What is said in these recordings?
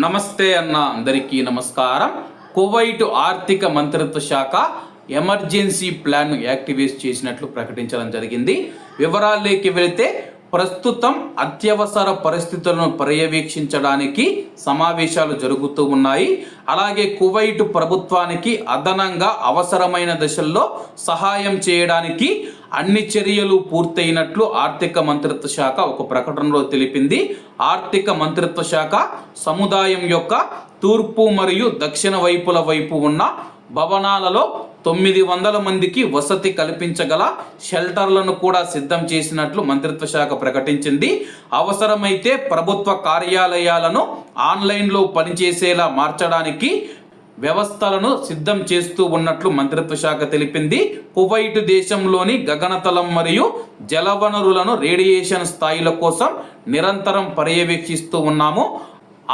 నమస్తే అన్న అందరికీ నమస్కారం. కువైట్ ఆర్థిక మంత్రిత్వ శాఖ ఎమర్జెన్సీ ప్లాన్ను యాక్టివేట్ చేసినట్లు ప్రకటించడం జరిగింది. వివరాల్లోకి వెళితే ప్రస్తుతం అత్యవసర పరిస్థితులను పర్యవేక్షించడానికి సమావేశాలు జరుగుతూ ఉన్నాయి. అలాగే కువైట్ ప్రభుత్వానికి అదనంగా అవసరమైన దశల్లో సహాయం చేయడానికి అన్ని చర్యలు పూర్తయినట్లు ఆర్థిక మంత్రిత్వ శాఖ ఒక ప్రకటనలో తెలిపింది. ఆర్థిక మంత్రిత్వ శాఖ సముదాయం యొక్క తూర్పు మరియు దక్షిణ వైపుల వైపు ఉన్న భవనాలలో తొమ్మిది వందల మందికి వసతి కల్పించగల షెల్టర్లను కూడా సిద్ధం చేసినట్లు మంత్రిత్వ శాఖ ప్రకటించింది. అవసరమైతే ప్రభుత్వ కార్యాలయాలను ఆన్లైన్లో పనిచేసేలా మార్చడానికి వ్యవస్థలను సిద్ధం చేస్తూ ఉన్నట్లు మంత్రిత్వ శాఖ తెలిపింది. కువైట్ దేశంలోని గగనతలం మరియు జలవనరులను రేడియేషన్ స్థాయిల కోసం నిరంతరం పర్యవేక్షిస్తూ ఉన్నాము.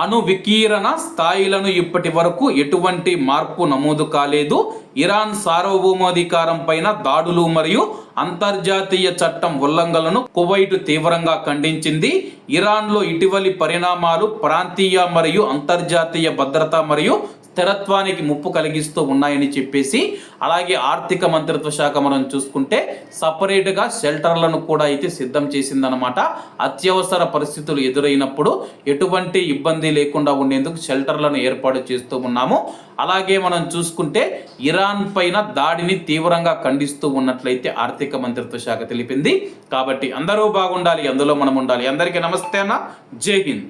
అణు వికీరణ స్థాయిలను ఇప్పటి వరకు ఎటువంటి మార్పు నమోదు కాలేదు. ఇరాన్ సార్వభౌమాధికారం పైన దాడులు మరియు అంతర్జాతీయ చట్టం ఉల్లంఘనలను కువైట్ తీవ్రంగా ఖండించింది. ఇరాన్లో ఇటీవలి పరిణామాలు ప్రాంతీయ మరియు అంతర్జాతీయ భద్రత మరియు స్థిరత్వానికి ముప్పు కలిగిస్తూ ఉన్నాయని చెప్పేసి అలాగే ఆర్థిక మంత్రిత్వ శాఖ మనం చూసుకుంటే సపరేట్గా షెల్టర్లను కూడా అయితే సిద్ధం చేసిందనమాట అత్యవసర పరిస్థితులు ఎదురైనప్పుడు ఎటువంటి ఇబ్బంది లేకుండా ఉండేందుకు షెల్టర్లను ఏర్పాటు చేస్తూ ఉన్నాము. అలాగే మనం చూసుకుంటే ఇరాన్ పైన దాడిని తీవ్రంగా ఖండిస్తూ ఉన్నట్లయితే ఆర్థిక మంత్రిత్వ శాఖ తెలిపింది. కాబట్టి అందరూ బాగుండాలి అందులో మనం ఉండాలి. అందరికీ నమస్తే అన్న. జై హింద్.